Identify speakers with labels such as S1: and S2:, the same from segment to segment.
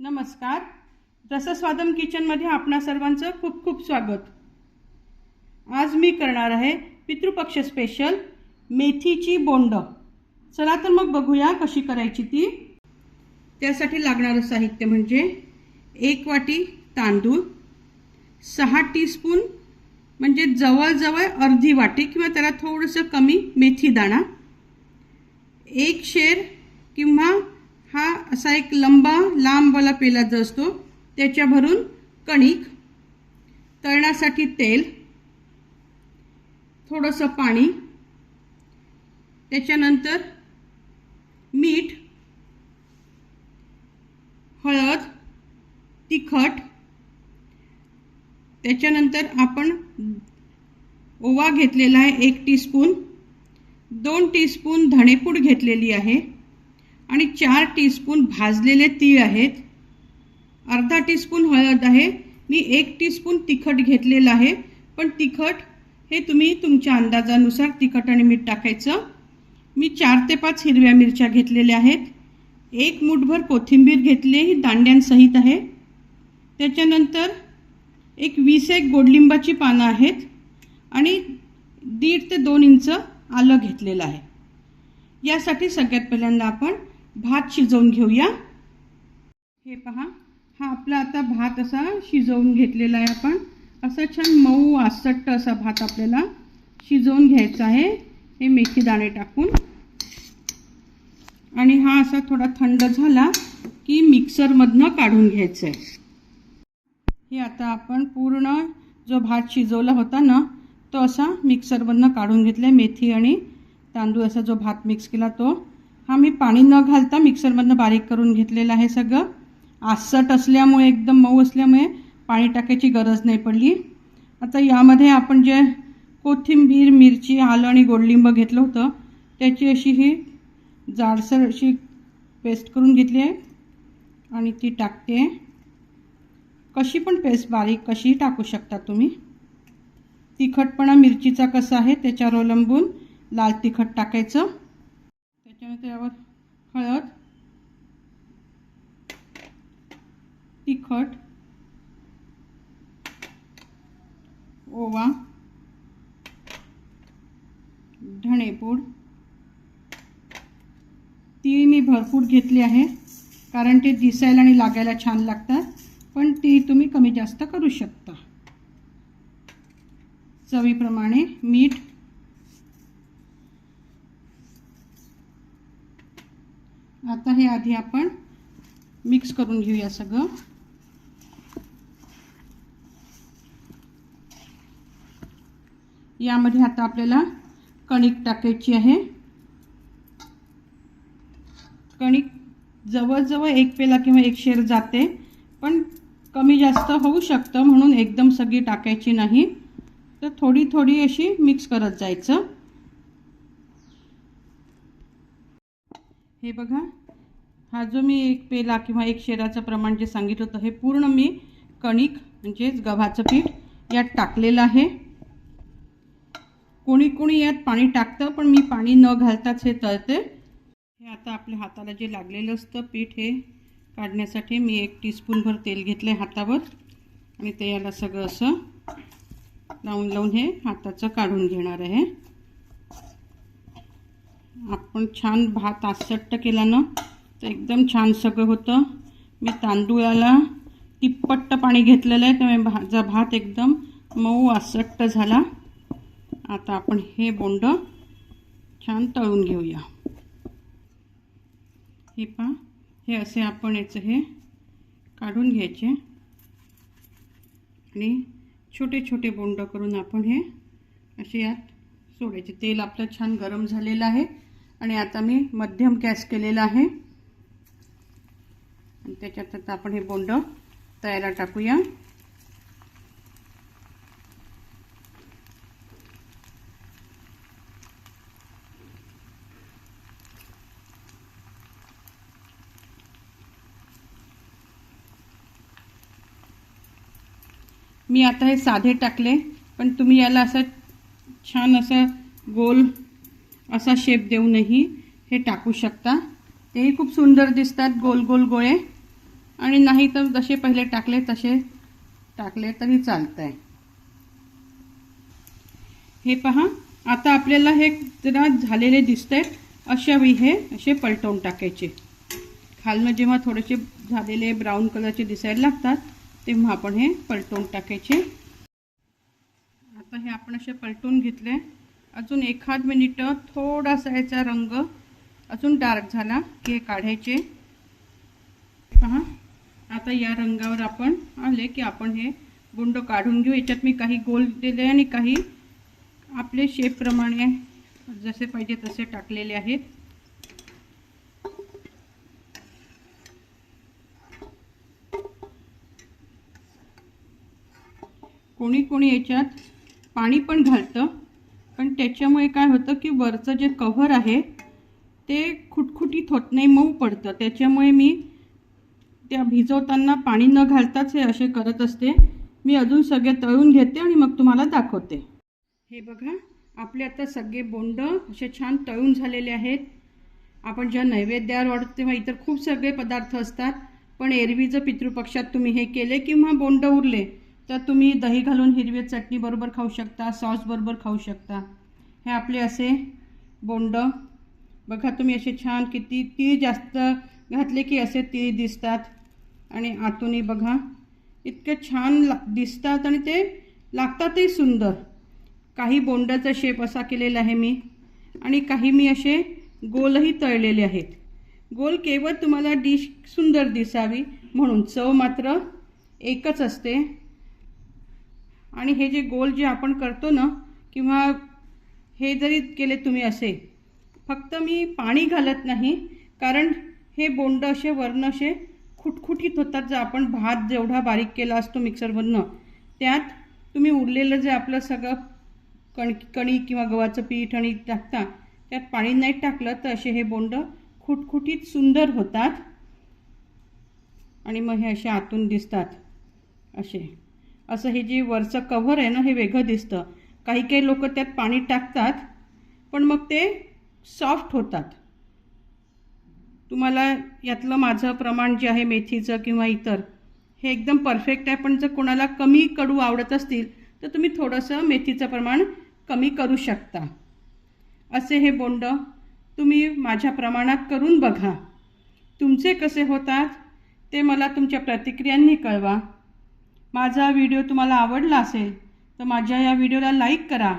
S1: नमस्कार. रसस्वादम किचनमध्ये आपणा सर्वांचं खूप खूप स्वागत. आज मी करणार आहे पितृपक्ष स्पेशल मेथीची बोंड. चला तर मग बघूया कशी करायची ती. त्यासाठी लागणारं साहित्य म्हणजे एक वाटी तांदूळ सहा टीस्पून म्हणजे जवळजवळ अर्धी वाटी किंवा त्याला थोडंसं कमी मेथी दाणा एक शेर किंवा हा असा एक लंबा लांबवाला पेला जो असतो त्याच्या भरून कणिक तळण्यासाठी तेल थोडंसं पाणी त्याच्यानंतर मीठ हळद तिखट त्याच्यानंतर आपण ओवा घेतलेला आहे एक टीस्पून. दोन टीस्पून धणेपूड घेतलेली आहे आणि चार टीस्पून भाजलेले तीळ आहेत. अर्धा टीस्पून हळद आहे. मी एक टीस्पून तिखट घेतलेलं आहे. पण तिखट हे तुम्ही तुमच्या अंदाजानुसार तिखट आणि मीठ टाकायचं. मी चार ते पाच हिरव्या मिरच्या घेतलेल्या आहेत. एक मुठभर कोथिंबीर घेतली ही दांड्यांसहित आहे. त्याच्यानंतर एक वीस एक गोडलिंबाची पानं आहेत. आणि दीड ते दोन इंच आलं घेतलेलं आहे. यासाठी सगळ्यात पहिल्यांदा आपण भात शिजवून घेऊया. हे पहा हा आपला आता भात असा शिजवून घेतलेला आहे आपण. असा छान मऊ आसट्ट असा भात आपल्याला शिजवून घ्यायचा आहे. हे मेथी दाणे टाकून. आणि हा असा थोडा थंड झाला की मिक्सरमधनं काढून घ्यायचं आहे हे आता आपण पूर्ण जो भात शिजवला होता ना तो असा मिक्सरमधनं काढून घेतला आहे मेथी आणि तांदूळ असा जो भात मिक्स केला तो. हा मी पाणी न घालता मिक्सरमधनं बारीक करून घेतलेला आहे सगळं. आसट असल्यामुळे एकदम मऊ असल्यामुळे पाणी टाकायची गरज नाही पडली. आता यामध्ये आपण जे कोथिंबीर मिरची आलं आणि गोडलिंब घेतलं होतं त्याची अशी ही जाडसर अशी पेस्ट करून घेतली आहे आणि ती टाकते. कशी पण पेस्ट बारीक कशीही टाकू शकता तुम्ही. तिखटपणा मिरचीचा कसा आहे त्याच्यावर अवलंबून लाल तिखट टाकायचं. त्याच्यानंतर यावर हळद तिखट ओवा धणेपूड. तीळ मी भरपूर घेतली आहे कारण ते दिसायला आणि लागायला छान लागतात पण ती तुम्ही कमी जास्त करू शकता. चवीप्रमाणे मीठ. आता हे आधी आपण मिक्स करून घेऊया सगळं. यामध्ये आता आपल्याला कणिक टाकायची आहे. कणिक जवळजवळ एक पेला किंवा एक शेर जाते पण कमी जास्त होऊ शकतं म्हणून एकदम सगळी टाकायची नाही. तर थोडी थोडी अशी मिक्स करत जायचं. हे बघा हा जो मी एक पेला किंवा एक शेराचं प्रमाण जे सांगितलं होतं हे पूर्ण मी कणिक म्हणजेच गव्हाचं पीठ यात टाकलेलं आहे. कोणी कोणी यात पाणी टाकतं पण मी पाणी न घालताच हे तळते. हे आता आपल्या हाताला जे लागलेलं असतं पीठ हे काढण्यासाठी मी एक टीस्पूनभर तेल घेतलं आहे हातावर. आणि ते याला सगळं असं लावून लावून हे हाताचं काढून घेणार आहे. आपण छान भात आसट्ट केला ना तर एकदम छान सगळं होतं. मी तांदूळाला तिप्पट्ट पाणी घेतलेलं आहे त्यामुळे भाजा भात एकदम मऊ आसट्ट झाला. आता आपण हे बोंड छान तळून घेऊया. हे पा हे असे आपण याचं हे काढून घ्यायचे. आणि छोटे छोटे बोंड करून आपण हे असे यात सोडायचे. तेल आपलं छान गरम झालेलं आहे आणि आता मी मध्यम गॅस केलेला आहे. आणि त्याच्यात आता आपण हे बोंड तयाला टाकूया. मी आता हे साधे टाकले पण तुम्ही याला असं छान असं गोल असा शेप देऊनही हे टाकू शकता. तेही खूप सुंदर दिसतात गोल गोल गोळे. आणि नाही तर जसे पहिले टाकले तसे टाकले तरी चालत आहे हे पहा आता आपल्याला हे जरा झालेले दिसत आहेत अशावेळी हे असे पलटवून टाकायचे. खालनं जेव्हा थोडेसे झालेले ब्राऊन कलरचे दिसायला लागतात तेव्हा आपण हे पलटवून टाकायचे. आता हे आपण असे पलटून घेतले. अजून एखाद मिनिटं थोडासा याचा रंग अजून डार्क झाला की हे काढायचे. पहा आता या रंगावर आपण आले की आपण हे गुंड काढून घेऊ. याच्यात मी काही गोल दिले आणि काही आपले शेपप्रमाणे जसे पाहिजे तसे टाकलेले आहेत. कोणी कोणी याच्यात पाणी पण घालतं. पण त्याच्यामुळे काय होतं की वरचं जे कव्हर आहे ते खुटखुटीत होत नाही मऊ पडतं. त्याच्यामुळे मी त्या भिजवताना पाणी न घालताच हे असे करत असते. मी अजून सगळे तळून घेते आणि मग तुम्हाला दाखवते. हे बघा आपले आता सगळे बोंड असे छान तळून झालेले आहेत. आपण जेव्हा नैवेद्यावर वाढतो तेव्हा इतर खूप सगळे पदार्थ असतात. पण एरवी जर पितृपक्षात तुम्ही हे केले किंवा बोंड उरले तर तुम्ही दही घालून हिरवी चटणी बरोबर खाऊ शकता सॉस बरोबर खाऊ शकता. हे आपले असे बोंड. बघा तुम्ही असे छान किती तीळ जास्त घातले की असे तीळ दिसतात. आणि आतूनही बघा इतके छान ला दिसतात आणि ते लागतातही सुंदर. काही बोंडाचा शेप असा केलेला आहे मी आणि काही मी असे गोलही तळलेले आहेत. गोल केवळ तुम्हाला डिश सुंदर दिसावी म्हणून चव मात्र एकच असते. आणि हे जे गोल जे आपण करतो ना किंवा हे जरी केले तुम्ही असे फक्त मी पाणी घालत नाही कारण हे बोंड असे वर्ण असे खुटखुटीत होतात. जर आपण भात जेवढा बारीक केला असतो मिक्सरमधनं त्यात तुम्ही उरलेलं जे आपलं सगळं कण कणी किंवा गव्हाचं पीठ आणि टाकता त्यात पाणी नाही टाकलं तर असे हे बोंड खुटखुटीत सुंदर होतात. आणि मग हे असे आतून दिसतात. असे. असं हे जे वरचं कव्हर आहे ना हे वेगळं दिसतं. काही काही लोक त्यात पाणी टाकतात पण मग ते सॉफ्ट होतात. तुम्हाला यातलं माझं प्रमाण जे आहे मेथीचं किंवा इतर हे एकदम परफेक्ट आहे. पण जर कोणाला कमी कडू आवडत असतील तर तुम्ही थोडंसं मेथीचं प्रमाण कमी करू शकता. असे हे बोंड तुम्ही माझ्या प्रमाणात करून बघा. तुमचे कसे होतात ते मला तुमच्या प्रतिक्रियांनी कळवा. माझा व्हिडिओ तुम्हाला आवडला असेल तर माझ्या या व्हिडिओला लाईक करा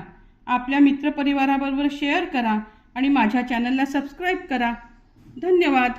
S1: आपल्या मित्रपरिवाराबरोबर शेअर करा आणि माझ्या चॅनलला सबस्क्राईब करा. धन्यवाद.